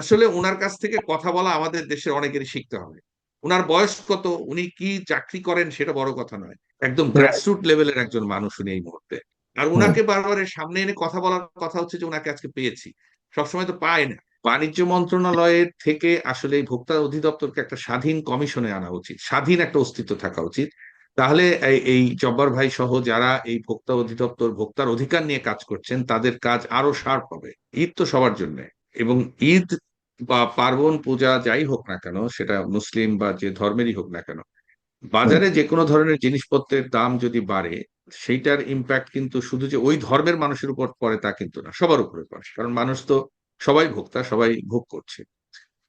আসলে ওনার কাছ থেকে কথা বলা আমাদের দেশের অনেকেরই শিখতে হবে। ওনার বয়স কত উনি কি চাকরি করেন সেটা বড় কথা নয়। একদম গ্রাসরুট লেভেলের একজন মানুষ উনি এই মুহূর্তে। আর ওনাকে বারবার সামনে এনে কথা বলার কথা হচ্ছে যে ওনাকে আজকে পেয়েছি। সবসময় তো পায় না। বাণিজ্য মন্ত্রণালয়ের থেকে আসলে এই ভোক্তা অধিদপ্তরকে একটা স্বাধীন কমিশনে আনা উচিত স্বাধীন একটা অস্তিত্ব থাকা উচিত। তাহলে এই- এই জব্বার ভাই সহ যারা এই ভোক্তা অধিদপ্তর ভোক্তার অধিকার নিয়ে কাজ করছেন তাদের কাজ আরও শার্প হবে। ঈদ তো সবার জন্য। এবং ঈদ বা পার্বণ পূজা যাই হোক না কেন সেটা মুসলিম বা যে ধর্মেরই হোক না কেন বাজারে যে কোনো ধরনের জিনিসপত্রের দাম যদি বাড়ে সেইটার ইম্প্যাক্ট কিন্তু শুধু যে ওই ধর্মের মানুষের উপর পড়ে তা কিন্তু না সবার উপরে পড়ে কারণ মানুষ তো সবাই ভোক্তা সবাই ভোগ করছে।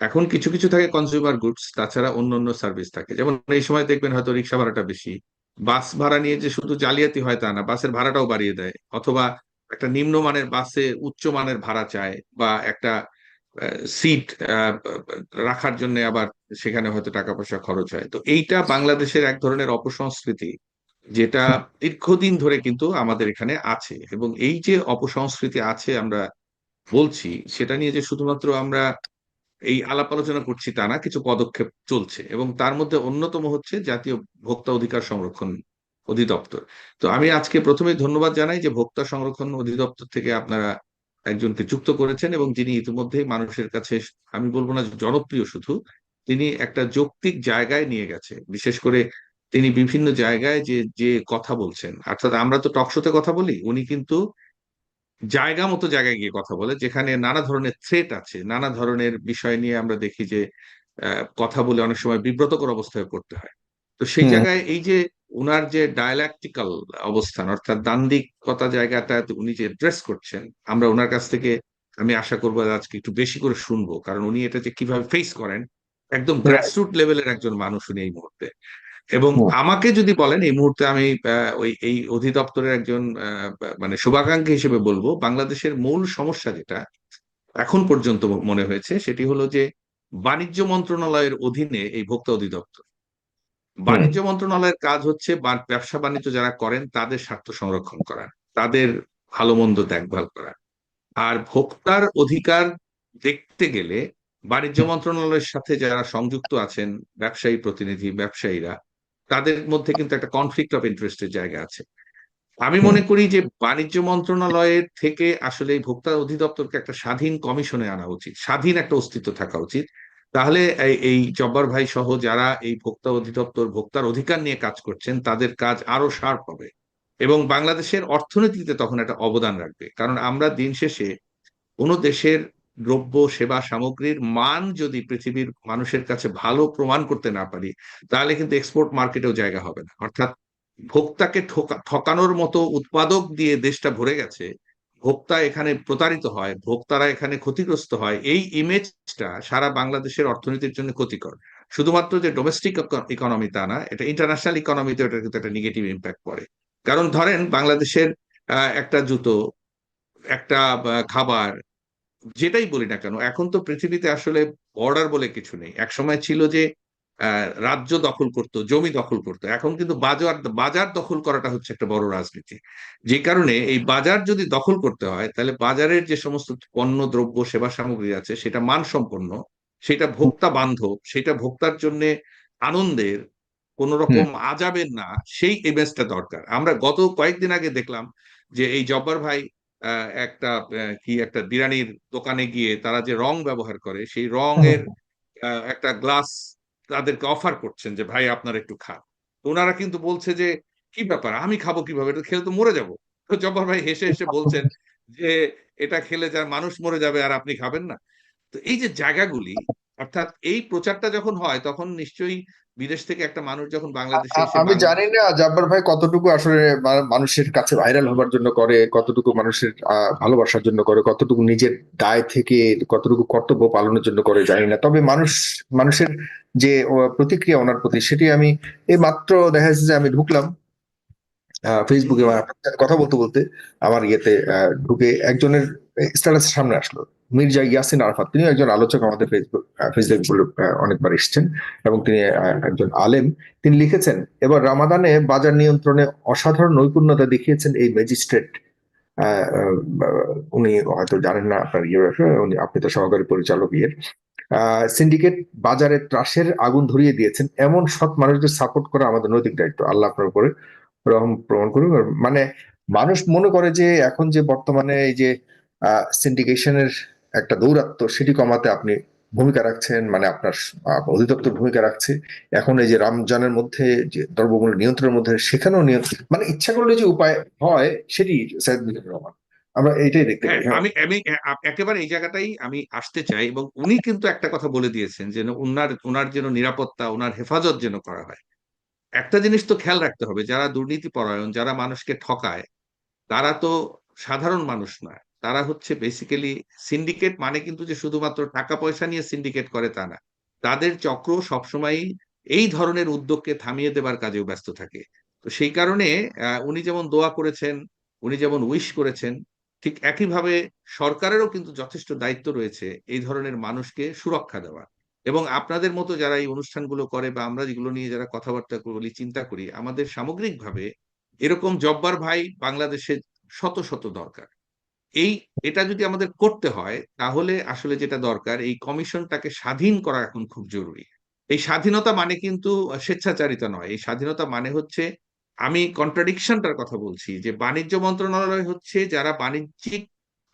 এখন কিছু কিছু থাকে কনজিউমার গুডস তাছাড়া অন্য অন্য সার্ভিস থাকে। যেমন এই সময় দেখবেন হয়তো রিক্সা ভাড়াটা বেশি বাস ভাড়া নিয়ে যে শুধু জালিয়াতি হয় তা না বাসের ভাড়াটাও বাড়িয়ে দেয় অথবা একটা নিম্নমানের বাসে উচ্চ মানের ভাড়া চায় বা একটা সিট রাখার জন্য আবার সেখানে হয়তো টাকা পয়সা খরচ হয়। তো এইটা বাংলাদেশের এক ধরনের অপসংস্কৃতি, যেটা দীর্ঘদিন ধরে কিন্তু আমাদের এখানে আছে। এবং এই যে অপসংস্কৃতি আছে আমরা বলছি, সেটা নিয়ে যে শুধুমাত্র আমরা এই আলাপ আলোচনা করছি তা না, কিছু পদক্ষেপ চলছে। এবং তার মধ্যে অন্যতম হচ্ছে জাতীয় ভোক্তা অধিকার সংরক্ষণ অধিদপ্তর। তো আমি আজকে প্রথমে ধন্যবাদ জানাই যে ভোক্তা সংরক্ষণ অধিদপ্তর থেকে আপনারা একজনকে যুক্ত করেছেন এবং যিনি ইতিমধ্যেই মানুষের কাছে আমি বলব না জনপ্রিয় শুধু তিনি একটা যৌক্তিক জায়গায় নিয়ে গেছে। বিশেষ করে তিনি বিভিন্ন জায়গায় যে যে কথা বলছেন। অর্থাৎ আমরা তো টকশোতে কথা বলি উনি কিন্তু জায়গা মতো জায়গায় গিয়ে কথা বলে যেখানে নানা ধরনের থ্রেট আছে নানা ধরনের বিষয় নিয়ে আমরা দেখি যে কথা বলে অনেক সময় বিব্রতকর অবস্থায় পড়তে হয়। তো সেই জায়গায় এই যে উনার যে ডায়ালেকটিক্যাল অবস্থান অর্থাৎ দান্দিকতা জায়গাটা উনি যে ড্রেস করছেন আমরা ওনার কাছ থেকে আমি আশা করব আজকে একটু বেশি করে শুনব। কারণ উনি এটা যে কীভাবে ফেস করেন একদম গ্রাসরুট লেভেলের একজন মানুষ উনি এই মুহূর্তে। এবং আমাকে যদি বলেন এই মুহূর্তে আমি ওই এই অধিদপ্তরের একজন মানে শুভাকাঙ্ক্ষী হিসেবে বলব বাংলাদেশের মূল সমস্যা যেটা এখন পর্যন্ত মনে হয়েছে সেটি হলো যে বাণিজ্য মন্ত্রণালয়ের অধীনে এই ভোক্তা অধিদপ্তর বাণিজ্য মন্ত্রণালয়ের কাজ হচ্ছে ব্যবসা বাণিজ্য যারা করেন তাদের স্বার্থ সংরক্ষণ করা তাদের ভালো মন্দ দেখভাল করা। আর ভোক্তার অধিকার দেখতে গেলে বাণিজ্য মন্ত্রণালয়ের সাথে যারা সংযুক্ত আছেন ব্যবসায়ী প্রতিনিধি ব্যবসায়ীরা তাদের মধ্যে কিন্তু একটা কনফ্লিক্ট অফ ইন্টারেস্টের জায়গা আছে। আমি মনে করি যে বাণিজ্য মন্ত্রণালয়ের থেকে আসলে এই ভোক্তা অধিদপ্তরকে একটা স্বাধীন কমিশনে আনা উচিত স্বাধীন একটা অস্তিত্ব থাকা উচিত। তাহলে এই জব্বার ভাই সহ যারা এই ভোক্তা অধিদপ্তর ভোক্তার অধিকার নিয়ে কাজ করছেন, তাদের কাজ আরও শার্প হবে। এবং বাংলাদেশের অর্থনীতিতে তখন একটা অবদান রাখবে। কারণ আমরা দিন শেষে কোনো দেশের দ্রব্য, সেবা, সামগ্রীর মান যদি পৃথিবীর মানুষের কাছে ভালো প্রমাণ করতে না পারি, তাহলে কিন্তু এক্সপোর্ট মার্কেটেও জায়গা হবে না। অর্থাৎ ভোক্তাকে ঠকানোর মতো উৎপাদক দিয়ে দেশটা ভরে গেছে ভোক্তা এখানে প্রতারিত হয়, ভোক্তারা এখানে ক্ষতিগ্রস্ত হয়, এই ইমেজটা সারা বাংলাদেশের অর্থনীতির জন্য ক্ষতিকর। শুধুমাত্র যে ডোমেস্টিক ইকোনমি তা না, এটা ইন্টারন্যাশনাল ইকোনমিতে এটা কিন্তু একটা নেগেটিভ ইম্প্যাক্ট পড়ে। কারণ ধরেন বাংলাদেশের একটা জুতো, একটা খাবার, যেটাই বলি না কেন, এখন তো পৃথিবীতে আসলে বর্ডার বলে কিছু নেই। এক সময় ছিল যে রাজ্য দখল করত জমি দখল করত। এখন কিন্তু বাজার বাজার দখল করাটা হচ্ছে একটা বড় রাজনীতি। যে কারণে এই বাজার যদি দখল করতে হয় তাহলে বাজারের যে সমস্ত পণ্য দ্রব্য সেবা সামগ্রী আছে সেটা মানসম্পন্ন সেটা ভোক্তা বান্ধব সেটা ভোক্তার জন্য আনন্দের কোন রকম আজাবের না সেই ইমেজটা দরকার। আমরা গত কয়েকদিন আগে দেখলাম যে এই জব্বার ভাই একটা কি একটা বিরানির দোকানে গিয়ে তারা যে রং ব্যবহার করে সেই রঙের একটা গ্লাস তাদেরকে অফার করছেন যে, ভাই, আপনার একটু খান। ওনারা কিন্তু বলছে যে, কি ব্যাপার? আমি খাব কীভাবে? এটা খেলে তো মরে যাব। তো জব্বার ভাই হেসে হেসে বলছেন যে, এটা খেলে যার মানুষ মরে যাবে আর আপনি খাবেন না। তো এই যে জায়গাগুলি অর্থাৎ এই প্রচারটা যখন হয় তখন নিশ্চয়ই বিদেশ থেকে একটা মানুষ যখন বাংলাদেশে আমি জানি না জাব্বার ভাই কতটুকু আসলে মানুষের কাছে ভাইরাল হবার জন্য করে কতটুকু মানুষের ভালোবাসার জন্য করে কতটুকু নিজের দায় থেকে কতটুকু কর্তব্য পালনের জন্য করে জানি না। তবে মানুষ মানুষের যে প্রতিক্রিয়া ওনার প্রতি সেটি আমি এই মাত্র দেখা যাচ্ছে যে আমি ঢুকলাম ফেসবুকে কথা বলতে বলতে আমার ইয়েতে ঢুকে একজনের স্ট্যাটাস সামনে আসলো। মির্জা ইয়াসিন আরফাত তিনি একজন আলোচক আমাদের ফেসবুক ফেসবুক অনেকবার এসছেন এবং তিনি একজন আলেম। তিনি লিখেছেন, এবার রামাদানে বাজার নিয়ন্ত্রণে অসাধারণ নৈপুণ্যতা দেখিয়েছেন এই ম্যাজিস্ট্রেট। উনি হয়তো জানেন না আপনার উনি আপনি তো সহকারী পরিচালক ইয়ের। সিন্ডিকেট বাজারে ত্রাসের আগুন ধরিয়ে দিয়েছেন। এমন সৎ মানুষদের সাপোর্ট করা আমাদের নৈতিক দায়িত্ব। আল্লাহ আপনার উপরে রহম প্রমাণ করুন মানে মানুষ মনে করে যে এখন যে বর্তমানে এই যে সিন্ডিকেশনের একটা দৌরাত্ম্য সেটি কমাতে আপনি ভূমিকা রাখছেন মানে আপনার অধিদপ্তর ভূমিকা রাখছে। এখন এই যে রমজানের মধ্যে যে দ্রব্যমূল্য নিয়ন্ত্রণের মধ্যে সেখানেও নিয়ন্ত্রণ মানে ইচ্ছা করলে যে উপায় হয় সেটি সাইদ মুজিবুর রহমান। আমরা এইটাই দেখতে হ্যাঁ হ্যাঁ। আমি আমি একেবারে এই জায়গাটাই আমি আসতে চাই এবং উনি কিন্তু একটা কথা বলে দিয়েছেন যে উনার উনার যেন নিরাপত্তা ওনার হেফাজত যেন করা হয়। একটা জিনিস তো খেয়াল রাখতে হবে যারা দুর্নীতি পরায়ণ যারা মানুষকে ঠকায় তারা তো সাধারণ মানুষ নয়। তারা হচ্ছে বেসিক্যালি সিন্ডিকেট মানে কিন্তু যে শুধুমাত্র টাকা পয়সা নিয়ে সিন্ডিকেট করে তা না। তাদের চক্র সবসময়ই এই ধরনের উদ্যোগকে থামিয়ে দেবার কাজেও ব্যস্ত থাকে। তো সেই কারণে উনি যেমন দোয়া করেছেন, উনি যেমন উইশ করেছেন, ঠিক একইভাবে সরকারেরও কিন্তু যথেষ্ট দায়িত্ব রয়েছে এই ধরনের মানুষকে সুরক্ষা দেওয়া এবং আপনাদের মতো যারা এই অনুষ্ঠানগুলো করে বা আমরা যেগুলো নিয়ে যারা কথাবার্তা বলি, চিন্তা করি, আমাদের সামগ্রিকভাবে এরকম জব্বার ভাই বাংলাদেশে শত শত দরকার। এই, এটা যদি আমাদের করতে হয়, তাহলে আসলে যেটা দরকার, এই কমিশনটাকে স্বাধীন করা এখন খুব জরুরি। এই স্বাধীনতা মানে কিন্তু স্বেচ্ছাচারিতা নয়। এই স্বাধীনতা মানে হচ্ছে, আমি কন্ট্রাডিকশনটার কথা বলছি যে বাণিজ্য মন্ত্রণালয় হচ্ছে যারা বাণিজ্যিক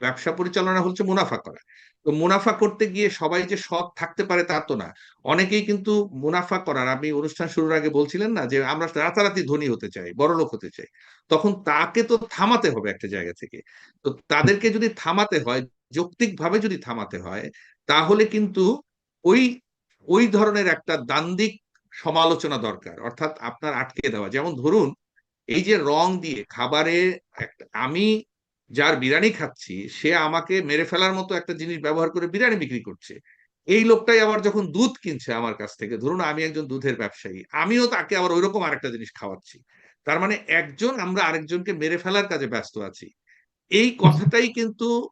ব্যবসা পরিচালনা হচ্ছে মুনাফা করা। তো মুনাফা করতে গিয়ে সবাই যে সৎ থাকতে পারে তা তো না। অনেকেই কিন্তু মুনাফা করার, আমি অনুষ্ঠান শুরুর আগে বলছিলেন না যে আমরা রাতারাতি ধনী হতে চাই, বড় লোক হতে চাই। তখন তাকে তো থামাতে হবে একটা জায়গা থেকে। তো তাদেরকে যদি থামাতে হয়, যৌক্তিকভাবে যদি থামাতে হয়, তাহলে কিন্তু ওই ওই ধরনের একটা দান্দিক সমালোচনা দরকার। অর্থাৎ আপনার আটকে দেওয়া। যেমন ধরুন, এই যে রং দিয়ে খাবারে আমি যার বিরিয়ানি খাচ্ছি, সে আমাকে মেরে ফেলার মতো একটা জিনিস ব্যবহার করে বিরিয়ানি বিক্রি করছে। এই লোকটাই আবার যখন দুধ কিনছে আমার কাছ থেকে, ধরুন আমি একজন দুধের ব্যবসায়ী, আমিও তাকে আবার ওইরকম আরেকটা জিনিস খাওয়াচ্ছি। তার মানে একজন, আমরা আরেকজনকে মেরে ফেলার কাজে ব্যস্ত আছি। এই কথাটাই কিন্তু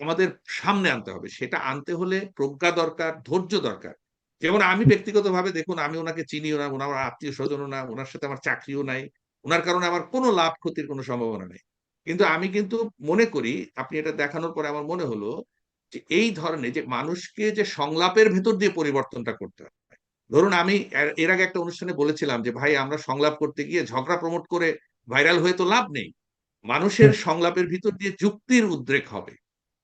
আমাদের সামনে আনতে হবে। সেটা আনতে হলে প্রজ্ঞা দরকার, ধৈর্য দরকার। যেমন আমি ব্যক্তিগতভাবে দেখুন, আমি ওনাকে চিনিও না, ওনার আত্মীয় স্বজনও না, ওনার সাথে আমার চাকরিও নাই, ওনার কারণে আমার কোনো লাভ ক্ষতির কোনো সম্ভাবনা নেই। কিন্তু আমি কিন্তু মনে করি আপনি এটা দেখানোর পরে আমার মনে হলো যে এই ধরনের যে মানুষকে যে সংলাপের ভেতর দিয়ে পরিবর্তনটা করতে হয়। ধরুন আমি এর- আগে একটা অনুষ্ঠানে বলেছিলাম যে ভাই আমরা সংলাপ করতে গিয়ে ঝগড়া প্রমোট করে ভাইরাল হয়ে তো লাভ নেই। মানুষের সংলাপের ভিতর দিয়ে যুক্তির উদ্রেক হবে।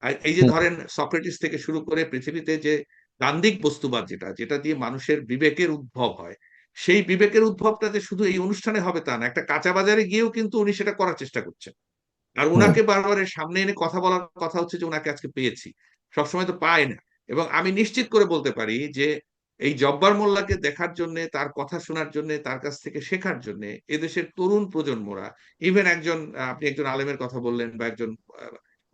আর এই যে ধরেন সক্রেটিস থেকে শুরু করে পৃথিবীতে যে দান্দিক বস্তুবাদ যেটা যেটা দিয়ে মানুষের বিবেকের উদ্ভব হয় সেই বিবেকের উদ্ভবটা যে শুধু এই অনুষ্ঠানে হবে তা না একটা কাঁচা বাজারে গিয়েও কিন্তু উনি সেটা করার চেষ্টা করছেন। আর উনাকে বারবার সামনে এনে কথা বলার কথা হচ্ছে যে উনাকে আজকে পেয়েছি। সবসময় তো পায় না। এবং আমি নিশ্চিত করে বলতে পারি যে এই জব্বার মোল্লাকে দেখার জন্য তার কথা শোনার জন্য তার কাছ থেকে শেখার জন্য এদেশের তরুণ প্রজন্মরা ইভেন একজন আপনি একজন আলেমের কথা বললেন বা একজন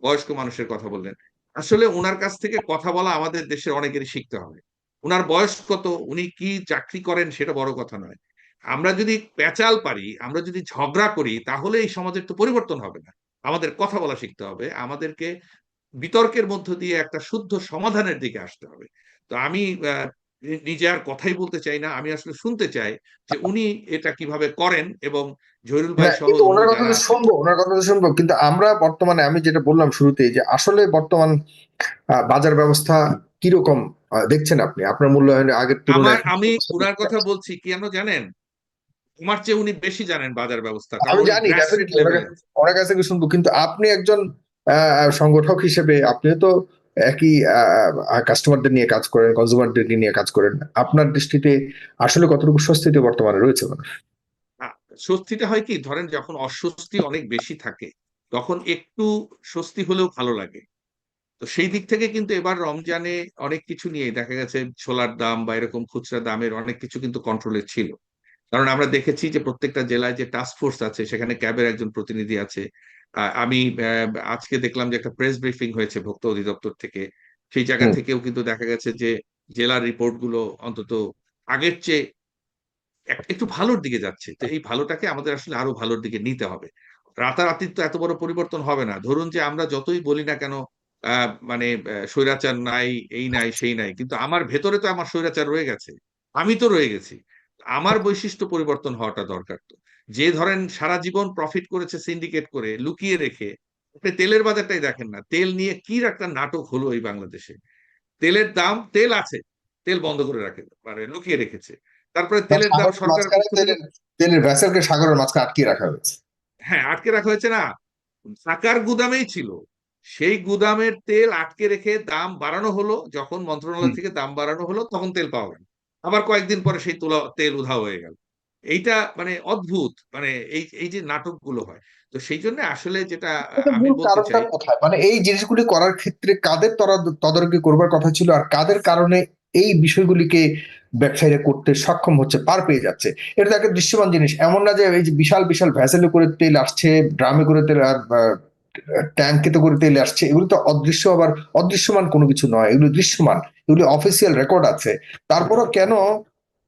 বয়স্ক মানুষের কথা বললেন আসলে ওনার কাছ থেকে কথা বলা আমাদের দেশের অনেকেরই শিখতে হবে। ওনার বয়স কত উনি কি চাকরি করেন সেটা বড় কথা নয়। আমরা যদি পেঁচাল পারি আমরা যদি ঝগড়া করি তাহলে এই সমাজের তো পরিবর্তন হবে না। আমাদের কথা বলা শিখতে হবে আমাদেরকে বিতর্কের মধ্য দিয়ে একটা শুদ্ধ সমাধানের দিকে আসতে হবে। তো আমি নিজে আর কথাই বলতে চাই না আমি আসলে শুনতে চাই যে উনি এটা কীভাবে করেন এবং জহিরুল ভাই হ্যাঁ সহ ওনার কথা তো শুনব ওনার কথা তো শুনব কিন্তু আমরা বর্তমানে আমি যেটা বললাম শুরুতেই যে আসলে বর্তমান বাজার ব্যবস্থা কীরকম দেখছেন আপনি? আপনার মূল্যায়নে আগের তুলনায় আমি ওনার কথা বলছি কি আমরা জানেন? তোমার চেয়ে উনি বেশি জানেন বাজার ব্যবস্থা। আমি জানি। ওনার কাছ শুনব। কিন্তু আপনি একজন সংগঠক হিসেবে আপনিও তো একই কাস্টমারদের নিয়ে কাজ করেন কনজিউমারদের নিয়ে কাজ করেন। আপনার দৃষ্টিতে আসলে কতটুকু স্বস্তিতে বর্তমানে রয়েছে মানুষ স্বস্তিটা হয় কি ধরেন যখন অস্বস্তি অনেক বেশি থাকে তখন একটু স্বস্তি হলেও ভালো লাগে। তো সেই দিক থেকে কিন্তু এবার রমজানে অনেক কিছু নিয়ে দেখা গেছে ছোলার দাম বা এরকম খুচরা দামের অনেক কিছু কিন্তু কন্ট্রোলে ছিল। কারণ আমরা দেখেছি যে প্রত্যেকটা জেলায় যে টাস্ক ফোর্স আছে সেখানে ক্যাবের একজন প্রতিনিধি আছে। আমি আজকে দেখলাম যে একটা প্রেস ব্রিফিং হয়েছে ভোক্তা অধিদপ্তর থেকে। সেই জায়গা থেকেও কিন্তু দেখা গেছে যে জেলার রিপোর্টগুলো অন্তত আগের চেয়ে একটু ভালোর দিকে যাচ্ছে। তো এই ভালোটাকে আমাদের আসলে আরও ভালোর দিকে নিতে হবে। রাতারাতি তো এত বড় পরিবর্তন হবে না। ধরুন যে আমরা যতই বলি না কেন আহ, মানে স্বৈরাচার নাই এই নাই সেই নাই কিন্তু আমার ভেতরে তো আমার স্বৈরাচার রয়ে গেছে। আমি তো রয়ে গেছি। আমার বৈশিষ্ট্য পরিবর্তন হওয়াটা দরকার তো। যে ধরেন সারা জীবন প্রফিট করেছে সিন্ডিকেট করে লুকিয়ে রেখে আপনি তেলের বাজারটাই দেখেন না। তেল নিয়ে কি একটা নাটক হলো এই বাংলাদেশে। তেলের দাম তেল আছে তেল বন্ধ করে রাখে মানে লুকিয়ে রেখেছে। তারপরে তেলের দাম সরকার তেলের ভেসেলকে সাগরের মাঝখানে আটকে রাখা হয়েছে। হ্যাঁ আটকে রাখা হয়েছে না। টাকার গুদামেই ছিল। সেই গুদামের তেল আটকে রেখে দাম বাড়ানো হলো। যখন মন্ত্রণালয় থেকে দাম বাড়ানো হলো তখন তেল পাওয়া গেল। আবার কয়েকদিন পরে সেই তোলা তেল উধাও হয়ে গেল। এইটা মানে অদ্ভুত মানে এই এই যে নাটকগুলো হয়। তো সেই জন্য আসলে যেটা আমি বলতে চাই মানে এই জিনিসগুলি করার ক্ষেত্রে কাদের তদারকি করবার কথা ছিল আর কাদের কারণে এই বিষয়গুলিকে ব্যবসায়ীরা করতে সক্ষম হচ্ছে পার পেয়ে যাচ্ছে? এটা তো একটা দৃশ্যমান জিনিস। এমন না যে এই যে বিশাল বিশাল ভ্যাসেলে করে তেল আসছে ড্রামে করে তেল আর ট্যাঙ্কিতে করে তেল আসছে। এগুলো তো অদৃশ্য আবার অদৃশ্যমান কোনো কিছু নয়, এগুলো দৃশ্যমান। এগুলি অফিসিয়াল রেকর্ড আছে। তারপরও কেন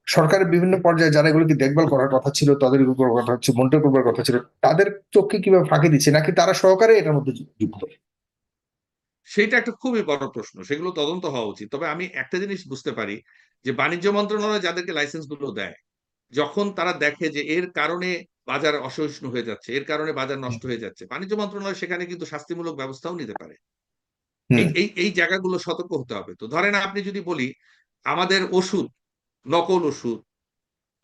সরকারের বিভিন্ন পর্যায়ে যারা এগুলোকে দেখভাল করার কথা ছিল, তাদের করার কথা হচ্ছে মনিটর করবার কথা ছিল, তাদের চোখকে কীভাবে ফাঁকি দিচ্ছে? নাকি তারা সহকারে এটার মধ্যে যুক্ত? সেইটা একটা খুবই বড় প্রশ্ন। সেগুলো তদন্ত হওয়া উচিত। তবে আমি একটা জিনিস বুঝতে পারি যে বাণিজ্য মন্ত্রণালয় যাদেরকে লাইসেন্সগুলো দেয়, যখন তারা দেখে যে এর কারণে বাজার অসহিষ্ণু হয়ে যাচ্ছে। এর কারণে বাজার নষ্ট হয়ে যাচ্ছে। বাণিজ্য মন্ত্রণালয় সেখানে কিন্তু শাস্তিমূলক ব্যবস্থাও নিতে পারে। এই এই এই জায়গাগুলো সতর্ক হতে হবে। তো ধরেন আপনি যদি বলি আমাদের ওষুধ নকল ওষুধ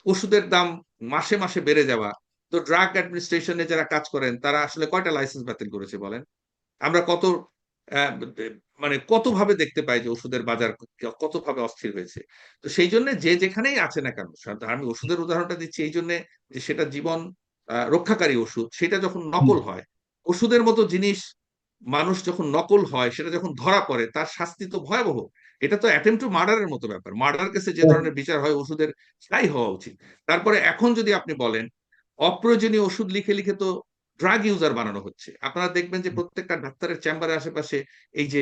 ওষুধের দাম মাসে মাসে বেড়ে যাওয়া তো ড্রাগ অ্যাডমিনিস্ট্রেশনে যারা কাজ করেন তারা আসলে কয়টা লাইসেন্স বাতিল করেছে বলেন? আমরা কত মানে কত ভাবে দেখতে পাই যে ওষুধের বাজার কত ভাবে অস্থির হয়েছে? তো সেই জন্য যে যেখানেই আছে না কেন আমি ওষুধের উদাহরণটা দিচ্ছি এই জন্য যে সেটা জীবন রক্ষাকারী ওষুধ সেটা যখন নকল হয় ওষুধের মতো জিনিস মানুষ যখন নকল হয় সেটা যখন ধরা পড়ে তার শাস্তি তো ভয়াবহ। এটা তো অ্যাটেম্প টু মার্ডারের মতো ব্যাপার। মার্ডার কেসে যে ধরনের বিচার হয় ওষুধের তাই হওয়া উচিত। তারপরে এখন যদি আপনি বলেন অপ্রয়োজনীয় ওষুধ লিখে লিখে তো ড্রাগ ইউজার বানানো হচ্ছে। আপনারা দেখবেন যে প্রত্যেকটা ডাক্তারের চেম্বারের আশেপাশে এই যে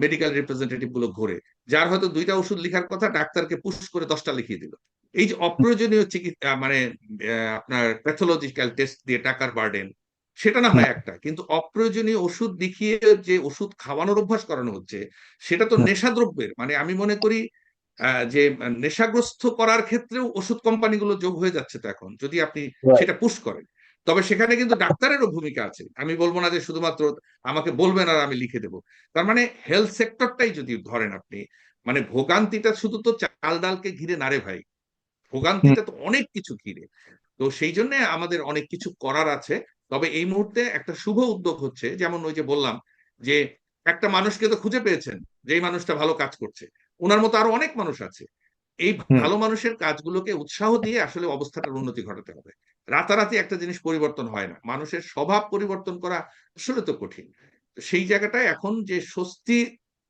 মেডিকেল রিপ্রেজেন্টেটিভগুলো ঘোরে। যার হয়তো দুইটা ওষুধ লেখার কথা ডাক্তারকে পুশ করে দশটা লিখিয়ে দিল। এই যে অপ্রয়োজনীয় চিকিৎসা মানে আপনার প্যাথোলজিক্যাল টেস্ট দিয়ে টাকার বার্ডেন সেটা না হয় একটা। কিন্তু অপ্রয়োজনীয় ওষুধ দেখিয়ে যে ওষুধ খাওয়ানোর অভ্যাস করানো হচ্ছে সেটা তো হুম। নেশাদ্রব্যের। মানে আমি মনে করি আহ, যে নেশাগ্রস্ত করার ক্ষেত্রেও ওষুধ কোম্পানিগুলো যোগ হয়ে যাচ্ছে তো এখন যদি আপনি সেটা পুশ করেন। তবে সেখানে কিন্তু ডাক্তারেরও ভূমিকা আছে। আমি বলব না যে শুধুমাত্র আমাকে বলবেন আর আমি লিখে দেবো। তার মানে হেলথ সেক্টরটাই যদি ধরেন আপনি মানে ভোগান্তিটা শুধু তো চাল ডালকে ঘিরে নারে ভাই। ভোগান্তিটা তো অনেক কিছু ঘিরে। তো সেই জন্য আমাদের অনেক কিছু করার আছে। তবে এই মুহূর্তে একটা শুভ উদ্যোগ হচ্ছে, যেমন ওই যে বললাম যে একটা মানুষকে তো খুঁজে পেয়েছেন, যেই মানুষটা ভালো কাজ করছে। ওনার মতো আরও অনেক মানুষ আছে। এই ভালো মানুষের কাজগুলোকে উৎসাহ দিয়ে আসলে অবস্থাটার উন্নতি ঘটাতে হবে। রাতারাতি একটা জিনিস পরিবর্তন হয় না। মানুষের স্বভাব পরিবর্তন করা আসলে তো কঠিন। সেই জায়গাটায় এখন যে স্বস্তি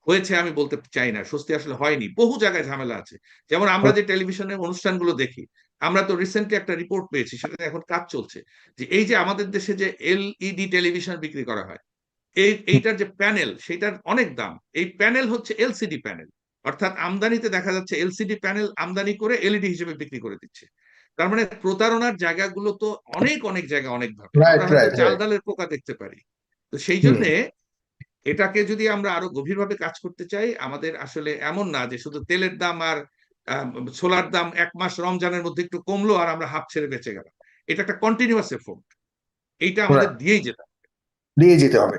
হয়েছে আমি বলতে চাই না স্বস্তি আসলে হয়নি। বহু জায়গায় ঝামেলা আছে। যেমন আমরা যে টেলিভিশনের অনুষ্ঠানগুলো দেখি আমরা তো রিসেন্টলি একটা রিপোর্ট পেয়েছি সেটা এখন কাজ চলছে। যে এই যে আমাদের দেশে যে এলইডি টেলিভিশন বিক্রি করা হয় এই এইটার যে প্যানেল সেটার অনেক দাম। এই প্যানেল হচ্ছে এলসিডি প্যানেল অর্থাৎ আমদানিতে দেখা যাচ্ছে এলসিডি প্যানেল আমদানি করে এলইডি হিসেবে বিক্রি করে দিচ্ছে। তার মানে প্রতারণার জায়গাগুলো তো অনেক অনেক জায়গা অনেক ভাবে চাল ডালের পোকা দেখতে পারি। তো সেই জন্য এটাকে যদি আমরা আরও গভীরভাবে কাজ করতে চাই আমাদের আসলে এমন না যে শুধু তেলের দাম আর ছোলার দাম এক মাস রমজানের মধ্যে একটু কমলো আর আমরা হাফ ছেড়ে বেঁচে গেলাম। এটা একটা কন্টিনিউয়াস এফোর্ট এইটা আমাদের দিয়েই যেতে হবে। দিয়ে যেতে হবে।